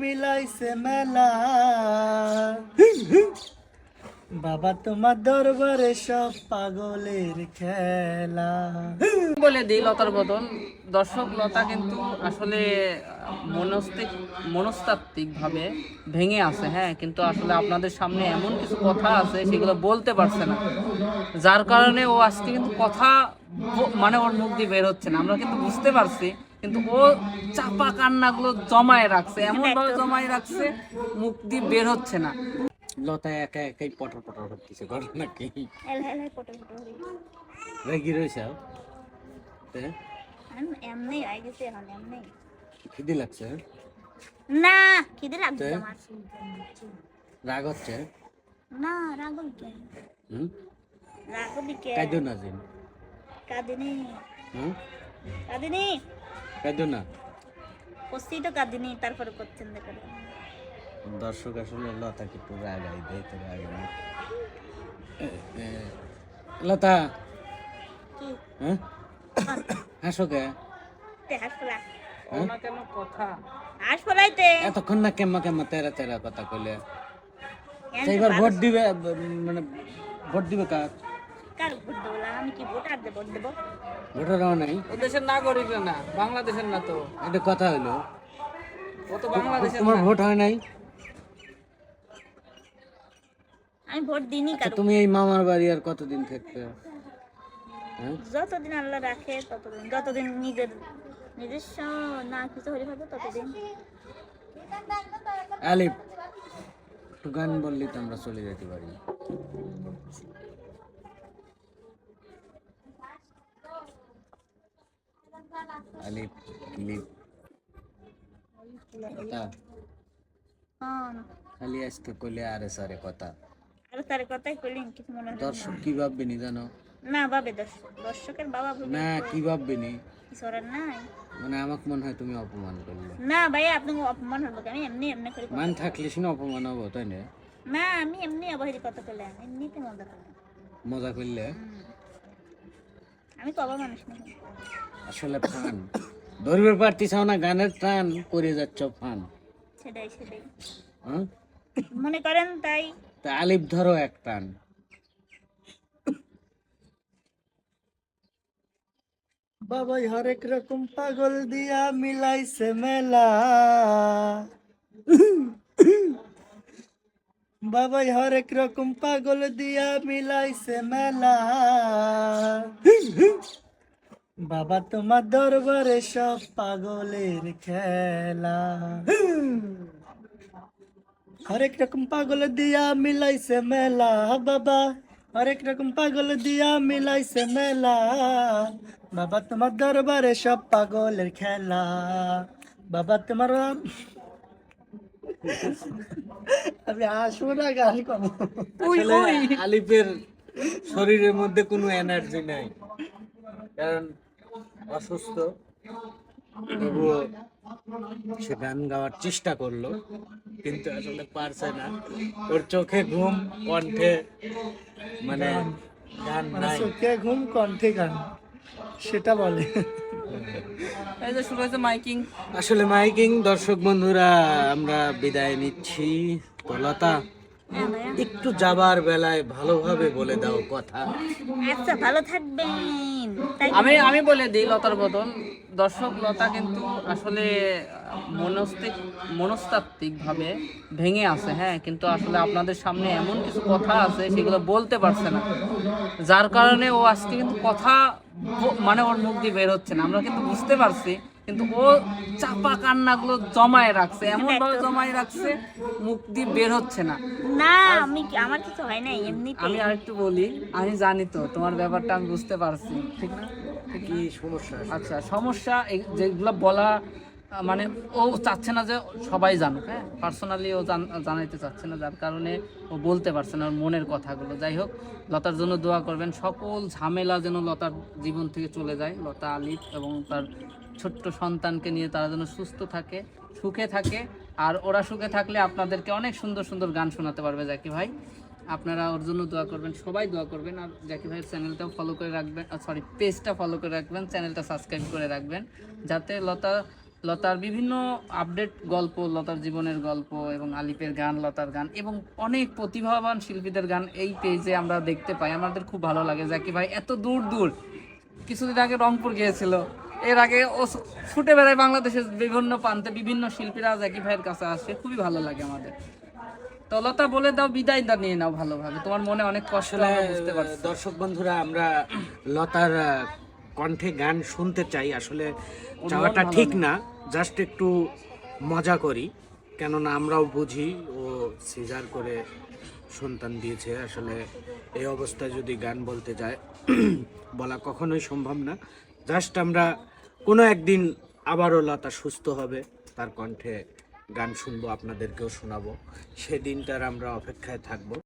মিলাইছে মেলা। বাবা তোমার দরবারে সব পাগলের খেলা। বলে দিই লতার বদল দর্শক লতা কিন্তু আসলে মনস্তিক মনস্তাত্ত্বিক ভাবে ভেঙে আছে হ্যাঁ? কিন্তু আসলে আপনাদের সামনে এমন কিছু কথা আছে, সেগুলো বলতে পারছে না। যার কারণে ও আজকে কিন্তু কথা মানে ওর মুখ দিয়ে বের হচ্ছে না। আমরা কিন্তু বুঝতে পারছি কিন্তু ও চাপা কান্নাগুলো জমায়ে রাখছে এমন ভাবে জমায়ে রাখছে মুখ দিয়ে বের হচ্ছে না। লতা একা একাই পটর পটর করতেছে ঘটনা কি রেগি রয়েছে আমি এমনি আই গেছে এখন এমনি। খিদি লাগছে না খিদে লাগছে? আমার। রাগ হচ্ছে? না রাগল কে হুম? না জিন কাদিনি। হুম? কাদিনি। কাইদো না? তো কাদিনি তারপরে করছেন দেখো। দর্শক আসলে লতাকে একটু রাগাই দেয় তো রাগ না। লতা। কি? হ্যাঁ? হাসো কে? তে হাসপলা না কেন কথা? হাসপলাইতে এতক্ষণ না কেম্মা কেম্মা তেরা তেরা কথা কইলে। সেইবার ভোট দিবে মানে ভোট দিবে কার? কার ভোট দেবো? আমি কি ভোট আর দেবো ভোট দেবো? ভোটারও নাই। ও দেশের নাগরিক না বাংলাদেশের না তো। এটা কথা হইল। ও তো বাংলাদেশের তোমার ভোট হয় নাই? আমি ভোট দিইনি আচ্ছা কারও। তুমি এই মামার বাড়ি আর কতদিন থাকবে হ্যাঁ? যতদিন আল্লাহ রাখে ততদিন। যতদিন নিজের নিজস্ব না কিছু হলে হবে ততদিন। আলিফ একটু গান বললি তো আমরা চলে যেতে পারি। আলিফ লিপ কথা? হ্যাঁ। খালি আজকে কইলে আরে সারে কথা। আর তার কথাই কইলেন কিছু মনে না। দর্শক কি ভাববে নি জানো? না ভাবে দর্শক। দর্শকের বাবা ভাবে না কি ভাববে নি করার নাই। মানে আমাকে মনে হয় তুমি অপমান করলে। না ভাই আপনাকে অপমান হব কেন? এমনি এমনি করে মান থাকলে শুনে অপমান হব তাই না? না আমি এমনি অবহেলি কথা করলাম এমনিতে মজা করলাম মজা করলে আমি কবা মানুষ না। আসলে ফান। ধরবে পারতিসাও না গানের টান করে যাচ্ছ ফান। সেটাই সেটাই। হ্যাঁ? মনে করেন তাই। তা আলিফ ধরো এক টান। বাবাই হরেক রকম পাগল দিয়া মিলাইছে মেলা। বাবাই হরেক রকম পাগল দিয়া মিলাইছে মেলা। বাবা তোমার দরবারে সব পাগলের খেলা। হরেক রকম পাগল দিয়া মিলাইছে মেলা। বাবা, হরেক রকম পাগল দিয়া মিলাইছে মেলা। বাবা তোমার দরবারে সব পাগলের খেলা। বাবা তোমার আমি আসব না গান আলিফের শরীরের মধ্যে কোনো এনার্জি নাই। কারণ অসুস্থ তবুও সে গান গাওয়ার চেষ্টা করল কিন্তু আসলে পারছে না। ওর চোখে ঘুম কণ্ঠে মানে গান মানে নাই। চোখে ঘুম কণ্ঠে গান। সেটা বলে। এই যে শুরু হয়েছে মাইকিং। আসলে মাইকিং দর্শক বন্ধুরা আমরা বিদায় নিচ্ছি। তো লতা একটু যাবার বেলায় ভালোভাবে বলে দাও কথা। আচ্ছা ভালো থাকবেন। আমি আমি বলে দিই লতার বদল দর্শক লতা কিন্তু আসলে মনস্তিক মনস্তাত্ত্বিক ভাবে ভেঙে আছে হ্যাঁ? কিন্তু আসলে আপনাদের সামনে এমন কিছু কথা আছে সেগুলো বলতে পারছে না। যার কারণে ও আজকে কিন্তু কথা মানে ওর মুখ দিয়ে বের হচ্ছে না। আমরা কিন্তু বুঝতে পারছি কিন্তু ও চাপা কান্নাগুলো জমায় রাখছে। এমন ভাবে জমায় রাখছে মুখ দিয়ে বের হচ্ছে না। না আমি কি- আমার কিছু হয় না এমনি আমি আরেকটু বলি আমি জানি তো তোমার ব্যাপারটা আমি বুঝতে পারছি ঠিক না? কি সমস্যা? আচ্ছা সমস্যা এই- যেগুলো বলা মানে ও চাচ্ছে না যে সবাই জানুক হ্যাঁ? পার্সোনালি ও জানাইতে চাচ্ছে না, যার কারণে ও বলতে পারছে না ওর মনের কথাগুলো। যাই হোক, লতার জন্য দোয়া করবেন। সকল ঝামেলা যেন লতার জীবন থেকে চলে যায়। লতা আলিফ এবং তার ছোট্ট সন্তানকে নিয়ে তারা যেন সুস্থ থাকে, সুখে থাকে। আর ওরা সুখে থাকলে আপনাদেরকে অনেক সুন্দর সুন্দর গান শোনাতে পারবে জাকি ভাই। আপনারা ওর জন্য দোয়া করবেন, সবাই দোয়া করবেন। আর জাকি ভাইয়ের চ্যানেলটাও ফলো করে রাখবেন সরি পেজটা ফলো করে রাখবেন, চ্যানেলটা সাবস্ক্রাইব করে রাখবেন। যাতে লতা লতার বিভিন্ন আপডেট গল্প লতার জীবনের গল্প এবং আলিপের গান লতার গান এবং অনেক প্রতিভাবান শিল্পীদের গান এই পেজে আমরা দেখতে পাই। আমাদের খুব ভালো লাগে। জাকি ভাই এত দূর দূর কিছুদিন আগে রংপুর গিয়েছিল। এর আগে ও ছুটে বেড়ায় বাংলাদেশের বিভিন্ন প্রান্তে বিভিন্ন শিল্পীরা জাকি ভাইয়ের কাছে আসে। খুবই ভালো লাগে আমাদের। তো লতা বলে দাও বিদায় দা নিয়ে নাও ভালোভাবে। তোমার মনে অনেক কষ্ট বুঝতে পারছি। দর্শক বন্ধুরা আমরা লতার কণ্ঠে গান শুনতে চাই। আসলে চাওয়াটা ঠিক না। জাস্ট একটু মজা করি, কেননা আমরাও বুঝি ও সিজার করে সন্তান দিয়েছে। আসলে এই অবস্থায় যদি গান বলতে যায়, বলা কখনোই সম্ভব না। জাস্ট আমরা কোনো একদিন আবারও লতা সুস্থ হবে, তার কণ্ঠে গান শুনব, আপনাদেরকেও শোনাবো। সেদিনটার আমরা অপেক্ষায় থাকব।